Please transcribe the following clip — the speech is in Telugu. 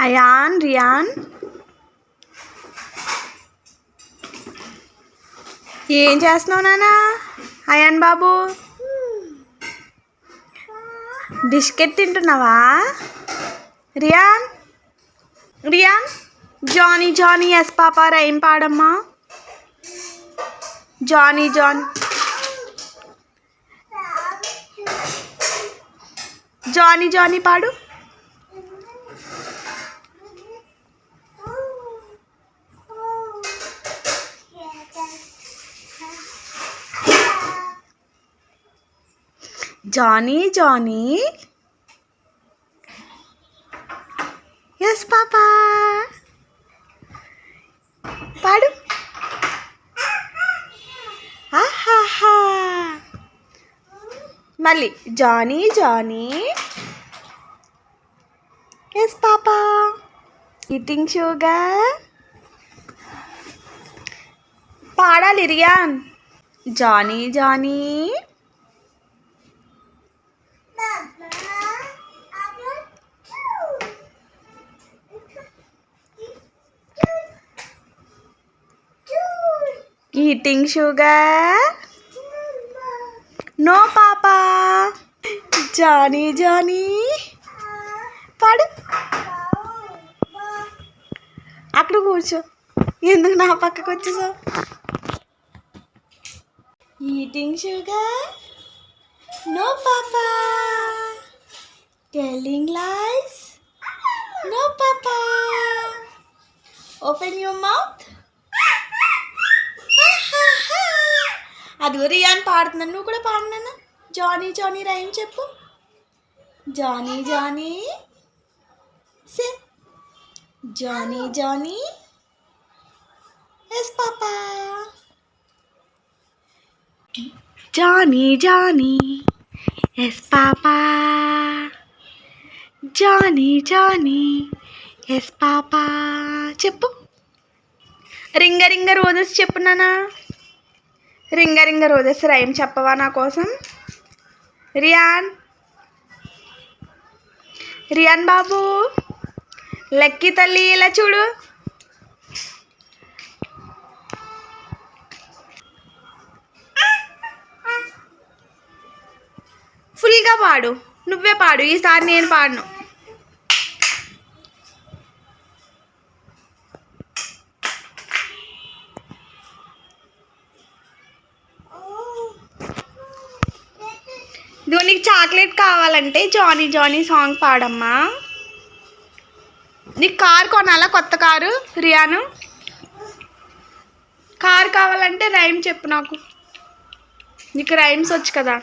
అయాన్ రియాన్ ఏం చేస్తున్నావు నానా? అయాన్ బాబు. బిస్కెట్ తింటున్నావా? Riyan Riyan Johnny Johnny yes papa rhyme పాడమ్మా. Johnny John Johnny Johnny పాడు. Johnny Johnny. Yes papa. పాడు. ఆహాహా. మళ్ళీ Johnny Johnny. Yes papa. Eating sugar పాడాలి Riyan. Johnny Johnny. Eating sugar no papa Johnny Johnny పాడు అక్కడ కూర్చో ఎందుకు నా పక్కకు వచ్చేసావు eating sugar telling lies no papa open your mouth అది రియాన్ పాడుతున్నాను నువ్వు కూడా పాడినాను జానీ జానీ రైమ్ చెప్పు. Johnny Johnny. Say. Johnny Johnny. Yes papa Johnny Johnny. Yes papa Johnny Johnny. Yes papa. చెప్పు. రింగ రింగ రోజెస్ చెప్పు నానా. రింగ రింగ రోజెస్ రైమ్ చెప్పవా నా కోసం? రియాన్. రియాన్ బాబు. లక్కీ తల్లి ఇలా చూడు. ఫుల్గా పాడు. నువ్వే పాడు. ఈసారి నేను పాడను ఇదిగో నీకు చాక్లెట్ కావాలంటే జానీ జానీ సాంగ్ పాడమ్మా. నీకు కార్ కొనాలా కొత్త కారు రియాను? కార్ కావాలంటే రైమ్ చెప్పు నాకు. నీకు రైమ్స్ వచ్చు కదా.